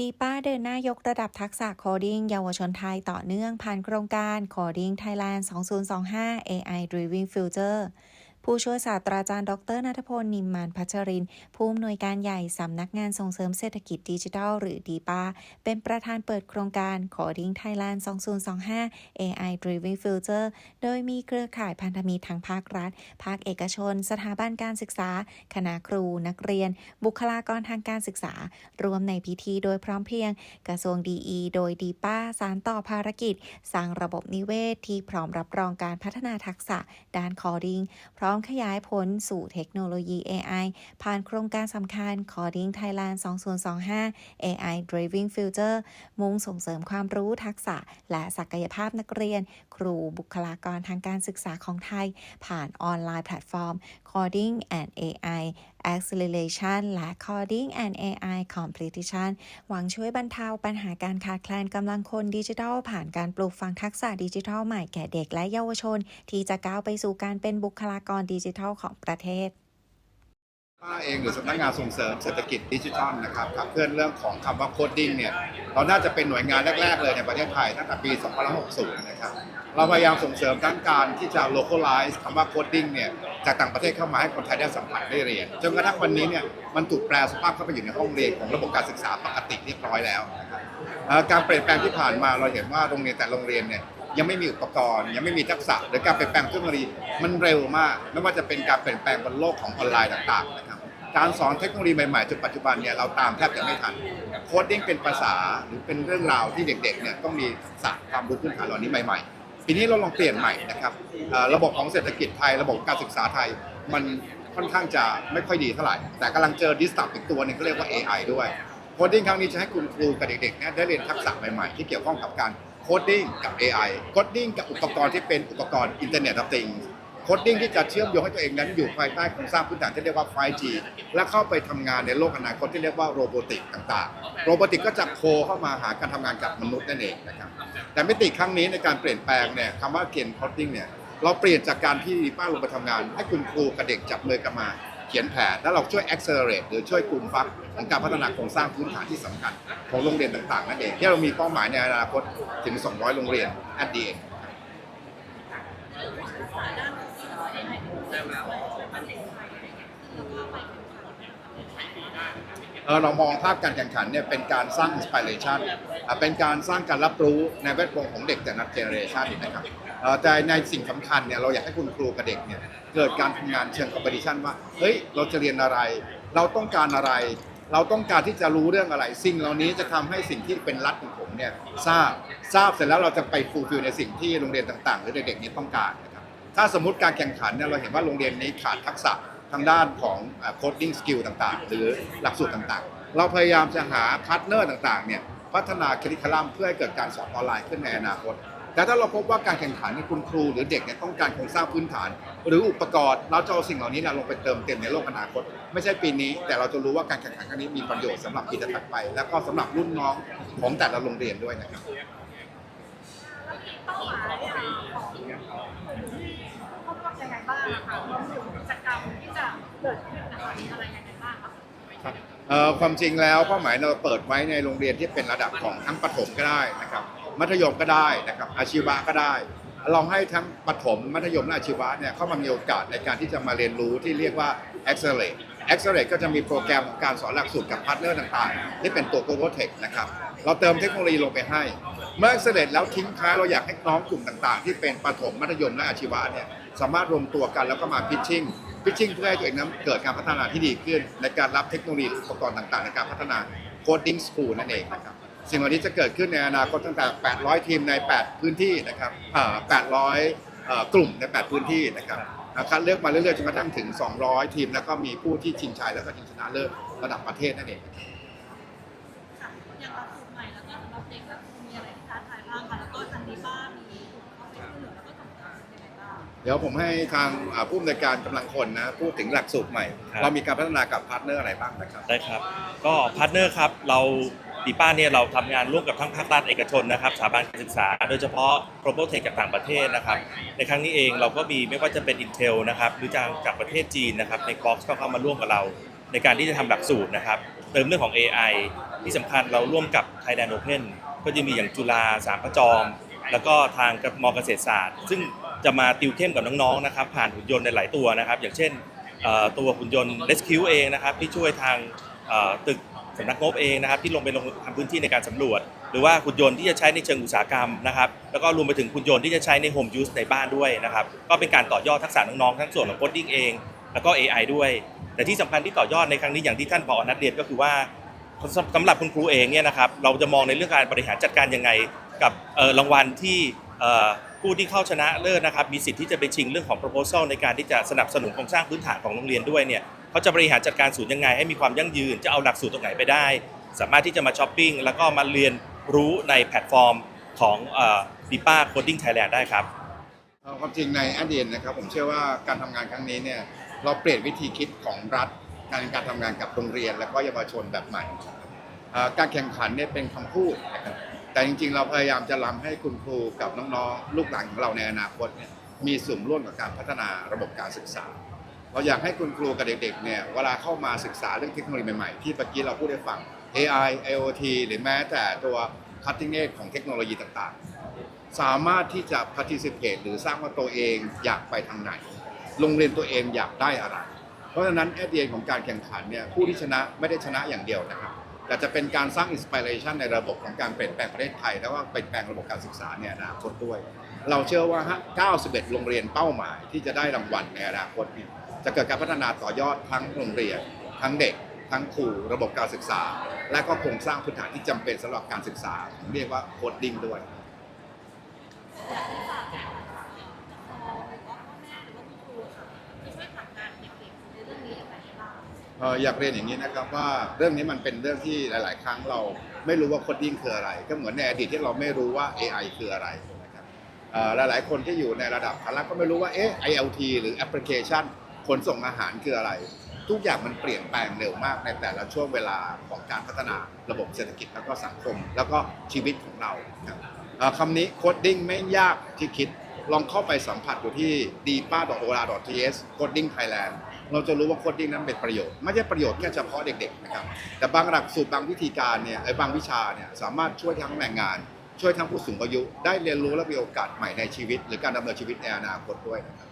ดีป้าเดินหน้ายกระดับทักษะโคดิ้งเยาวชนไทยต่อเนื่องผ่านโครงการ Coding Thailand 2025 AI Driving Future ผู้ช่วยศาสตราจารย์ ดรนัทพลนิมมานพัชริน ผู้อำนวยการใหญ่สำนักงานส่งเสริมเศรษฐกิจดิจิทัล หรือดีป้าเป็นประธานเปิดโครงการ Coding Thailand 2025 AI Driving Future โดยมีเครือข่ายพันธมิตรทั้งภาครัฐ ภาคเอกชน สถาบันการศึกษา คณะครู นักเรียน บุคลากรทางการศึกษา รวมในพิธีโดยพร้อมเพรียง กระทรวงดีอีโดยดีป้าสารต่อภารกิจ สร้างระบบนิเวศ ที่พร้อมรับรองการพัฒนาทักษะด้านคอดิ้งพร้อมขยายผลสู่เทคโนโลยี AI ผ่านโครงการสำคัญ Coding Thailand 2025 AI Driving Future มุ่งส่งเสริมความรู้ทักษะ และศักยภาพนักเรียน ครูบุคลากรทางการศึกษาของไทย ผ่านออนไลน์แพลตฟอร์ม Coding and AI Acceleration และ Coding and AI completion หวังช่วยบรรเทาปัญหาการขาดแคลนกำลังคนดิจิทัล ผ่านการปลูกฝังทักษะดิจิทัลใหม่แก่เด็กและเยาวชน ที่จะก้าวไปสู่การเป็นบุคลากรดิจิทัลของประเทศ ป้าเองหรือสำนักงานส่งเสริมเศรษฐกิจดิจิทัลนะครับขับเคลื่อนเรื่องของคำว่าโคดดิ้งเนี่ยเราน่าจะเป็นหน่วยงานแรก ๆ เลยในประเทศไทยตั้งแต่ปี 2560 นะครับ เราพยายามส่งเสริมทั้งการที่จะ localize คำว่าโคดดิ้งเนี่ยจากต่างประเทศเข้ามาให้คนไทยได้สัมผัสได้เรียนจนกระทั่งวันนี้เนี่ยมันถูกแปลสภาพเข้าไปอยู่ในห้องเรียนของระบบการศึกษาปกติเรียบร้อยแล้วนะครับเอ่อการเปลี่ยนแปลงที่ผ่านมาเราเห็นว่าโรงเรียนแต่โรงเรียนเนี่ยยังไม่มีอุปกรณ์ ยังไม่มีทักษะหรือการเปลี่ยนแปลงเทคโนโลยีมันเร็วมากไม่ว่าจะเป็นการเปลี่ยนแปลงบนโลกของออนไลน์ต่างๆนะครับ การสอนเทคโนโลยีใหม่ๆจนปัจจุบันเนี่ยเราตามแทบจะไม่ทันโคดดิ้งเป็นภาษาหรือเป็นเรื่องราวที่เด็กๆเนี่ยต้องมีทักความรู้พื้นฐานเหล่านี้ใหม่ๆปีนี้เราลองเปลี่ยนใหม่นะครับระบบของเศรษฐกิจไทย ระบบการศึกษาไทยมันค่อนข้างจะไม่ค่อยดีเท่าไหร่ แต่กำลังเจอดิสตับอีกตัวหนึงก็เรียกว่า AI ด้วยโคดดิ้งครั้งนี้จะให้คุณครูกับเด็กๆเนี่ยได้เรียนทักษะใหม่ๆ ที่เกี่ยวข้องกับการโคดดิ้งกับ AI โคดดิ้งกับอุปกรณ์ที่เป็นอุปกรณ์อินเทอร์เน็ต of Things โคดดิ้งที่จะเชื่อมโยงให้ตัวเองนั้นอยู่ภายใต้โครงสร้างพื้นฐานที่เรียกว่า 5G และเข้าไปทำงานในโลกอนาคตที่เรียกว่าโรบอติกต่างๆ โรบอติกก็จะโคเข้ามาหาการทำงานกับมนุษย์นั่นเองนะครับ แต่มิติครั้งนี้ในการเปลี่ยนแปลงเนี่ยคำว่าเขียนโคดดิ้งเนี่ยเราเปลี่ยนจากการที่ป้าลงไปทำงาน ให้คุณครูกับเด็กจับมือกันมาเขียนแผน แล้วเราช่วย accelerate หรือช่วยกลุ่มฟักของการพัฒนาโครงสร้างพื้นฐานที่สำคัญของโรงเรียนต่างๆนั่นเองที่เรามีเป้าหมายในอนาคตถึง 200 โรงเรียน at the end เออเรามองภาพการแข่งขันเนี่ยเป็นการสร้างอินสปิเรชันเป็นการสร้างการรับรู้ในแวดวงของเด็กแต่ละเจเนเรชันนะครับแต่ในสิ่งสำคัญเนี่ยเราอยากให้คุณครูกับเด็กเนี่ยเกิดการทำงานเชิงคอมเพติชันว่าเฮ้ยเราจะเรียนอะไร เราต้องการอะไร เราต้องการที่จะรู้เรื่องอะไร สิ่งเหล่านี้จะทำให้สิ่งที่เป็นรัฐของผมเนี่ยทราบทราบเสร็จแล้วเราจะไปฟูลฟิลในสิ่งที่โรงเรียนต่าง ๆ หรือเด็กๆนี้ต้องการนะครับถ้าสมมติการแข่งขันเนี่ยเราเห็นว่าโรงเรียนนี้ขาดทักษะ ทางด้านของโคดดิ้งสกิลต่างๆ หรือหลักสูตรต่างๆ เราพยายามจะหาพาร์ทเนอร์ต่างๆเนี่ยพัฒนาคริคลัมเพื่อให้เกิดการสอนออนไลน์ขึ้นในอนาคต แต่ถ้าเราพบว่าการแข่งขันในคุณครูหรือเด็กเนี่ยต้องการโครงสร้างพื้นฐาน หรืออุปกรณ์เราจะเอาสิ่งเหล่านี้นี่ยลงไปเติมเต็มในโลกอนาคต ไม่ใช่ปีนี้ แต่เราจะรู้ว่าการแข่งขันครั้งนี้มีประโยชน์สำหรับปีถัดไป แล้วก็สำหรับรุ่นน้องของแต่ละโรงเรียนด้วยนะครับเป้าหมายของกลุ่มที่เข้าร่วมยังไงบ้างคะรวมถึงกิจกรรม ความจริงแล้วเป้าหมายเราเปิดไว้ในโรงเรียนที่เป็นระดับของทั้งประถมก็ได้นะครับ มัธยมก็ได้นะครับ อาชีวะก็ได้ ลองให้ทั้งประถมมัธยมและอาชีวะเนี่ยเข้ามามีโอกาสในการที่จะมาเรียนรู้ที่เรียกว่า accelerate accelerate ก็จะมีโปรแกรมการสอนหลักสูตรกับพาร์ทเนอร์ต่างๆ ที่เป็นตัว Global Tech นะครับ เราเติมเทคโนโลยีลงไปให้ เมื่อ accelerate แล้วทิ้งท้ายเราอยากให้น้องกลุ่มต่างๆ ที่เป็นประถมมัธยมและอาชีวะเนี่ยสามารถรวมตัวกันแล้วก็มา pitching pitching เพื่อให้ตัวเองนั้นเกิดการพัฒนาที่ดีขึ้นในการรับเทคโนโลยีอุปกรณ์ต่างๆ ในการพัฒนา coding school นั่นเองนะครับสิ่งเหล่านี้จะเกิดขึ้นในอนาคตตั้งแต่ 800 ทีมใน 8 พื้นที่นะครับ800เอ่อกลุ่มใน 8 พื้นที่นะครับคัดเลือกมาเรื่อยๆจนกระทั่งถึง 200 ทีม แล้วก็มีผู้ที่ชิงชัยแล้วก็ชิงชนะเลิศระดับประเทศนั่นเองค่ะอย่างหลักสูตรใหม่แล้วก็สำหรับเด็กแล้ว เดี๋ยวผมให้ทางอ่าผู้อำนวยการกำลังคนนะพูดถึงหลักสูตรใหม่ ครับ เรามีการพัฒนากับพาร์ทเนอร์อะไรบ้างนะครับ ได้ครับ ก็พาร์ทเนอร์ครับ เราดีป้าเนี่ยเราทำงานร่วมกับทั้งภาครัฐเอกชนนะครับสถาบันการศึกษา โดยเฉพาะ global tech จากต่างประเทศนะครับ ในครั้งนี้เองเราก็มีไม่ว่าจะเป็น Intel นะครับ หรือจากจากประเทศจีนนะครับ ใน Box ก็เข้ามาร่วมกับเรา ในการที่จะทำหลักสูตรนะครับ เติมเรื่องของ AI ที่สำคัญเราร่วมกับ Thailand Open ก็จะมีอย่างจุฬาสามพระจอม แล้วก็ทางมอเกษตรศาสตร์ ซึ่ง จะมาติวเข้มกับน้องๆนะครับผ่านหุ่นยนต์ในหลายตัวนะครับ อย่างเช่นตัวหุ่นยนต์ Rescue เองนะครับที่ช่วยทางตึกสำนักงบเองนะครับที่ลงไปลงทำพื้นที่ในการสำรวจ หรือว่าหุ่นยนต์ที่จะใช้ในเชิงอุตสาหกรรมนะครับแล้วก็รวมไปถึงหุ่นยนต์ที่จะใช้ในโฮมยูสในบ้านด้วยนะครับก็เป็นการต่อยอดทักษะน้องๆทั้งส่วนของโคดดิ้งเอง แล้วก็ AI ด้วย แต่ที่สำคัญที่ต่อยอดในครั้งนี้อย่างที่ท่านผอนัดเรียนก็คือว่าสำหรับคุณครูเองเนี่ยนะครับเราจะมองในเรื่องการบริหารจัดการยังไง กับรางวัลที่ ผู้ที่เข้าชนะเลิศนะครับมีสิทธิ์ที่จะไปชิงเรื่องของ proposal ในการที่จะสนับสนุนโครงสร้างพื้นฐานของโรงเรียนด้วยเนี่ยเขาจะบริหารจัดการศูนย์ยังไงให้มีความยั่งยืนจะเอาหลักสูตรตรงไหนไปได้ สามารถที่จะมาช้อปปิ้งแล้วก็มาเรียนรู้ในแพลตฟอร์มของดิป้าโคดดิ้งไทยแลนด์ได้ครับความจริงในอดีตนะครับผมเชื่อว่าการทำงานครั้งนี้เนี่ยเราเปลี่ยนวิธีคิดของรัฐการการทำงานกับโรงเรียน และก็เยาวชนแบบใหม่ การแข่งขันเนี่ยเป็นคำพูดนะครับ แต่จริงๆ เราพยายามจะรำให้คุณครูกับน้องๆ ลูกหลานของเราในอนาคตเนี่ยมีส่วนร่วมกับการพัฒนาระบบการศึกษา เราอยากให้คุณครูกับเด็กๆเนี่ยเวลาเข้ามาศึกษาเรื่องเทคโนโลยีใหม่ๆ ที่เมื่อกี้เราพูดให้ฟัง AI IoT หรือแม้แต่ตัว cutting edge ของเทคโนโลยีต่างๆ สามารถที่จะ participate หรือสร้างว่าตัวเองอยากไปทางไหน โรงเรียนตัวเองอยากได้อะไร เพราะฉะนั้นแอดเดียของการแข่งขันเนี่ยผู้ที่ชนะไม่ได้ชนะอย่างเดียวนะครับ แต่จะเป็นการสร้างอินสปิเรชันในระบบของการเปลี่ยนแปลงประเทศไทย แล้วก็เปลี่ยนแปลงระบบการศึกษาในอนาคตด้วย เราเชื่อว่าฮะ91 โรงเรียนเป้าหมายที่จะได้รางวัลในอนาคตเนี่ยจะเกิดการพัฒนาต่อยอดทั้งโรงเรียน ทั้งเด็ก ทั้งครูระบบการศึกษา และก็โครงสร้างพื้นฐานที่จำเป็นสำหรับการศึกษาเรียกว่าโคดดิ้งด้วย อยากเรียนอย่างนี้นะครับว่าเรื่องนี้มันเป็นเรื่องที่หลาย ๆ ครั้งเราไม่รู้ว่าโคดดิ้งคืออะไร ก็เหมือนในอดีตที่เราไม่รู้ว่า AI คืออะไรนะครับหลาย ๆ คนที่อยู่ในระดับฐานะก็ไม่รู้ว่าเอ๊ะ IoT หรือแอปพลิเคชันขนส่งอาหารคืออะไร ทุกอย่างมันเปลี่ยนแปลงเร็วมากในแต่ละช่วงเวลาของการพัฒนาระบบเศรษฐกิจแล้วก็สังคม แล้วก็ชีวิตของเราครับคำนี้โคดดิ้งไม่ยากที่คิดลองเข้าไปสัมผัสดูที่ d p a o r a t s coding thailand เราจะรู้ว่าโคดดิ้งนั้นเป็นประโยชน์ ไม่ใช่ประโยชน์แค่เฉพาะเด็กๆนะครับแต่บางหลักสูตรบางวิธีการเนี่ยไอ้บางวิชาเนี่ยสามารถช่วยทั้งแรงงาน ช่วยทั้งผู้สูงอายุ ได้เรียนรู้และมีโอกาสใหม่ในชีวิต หรือการดำเนินชีวิตในอนาคตด้วยนะครับ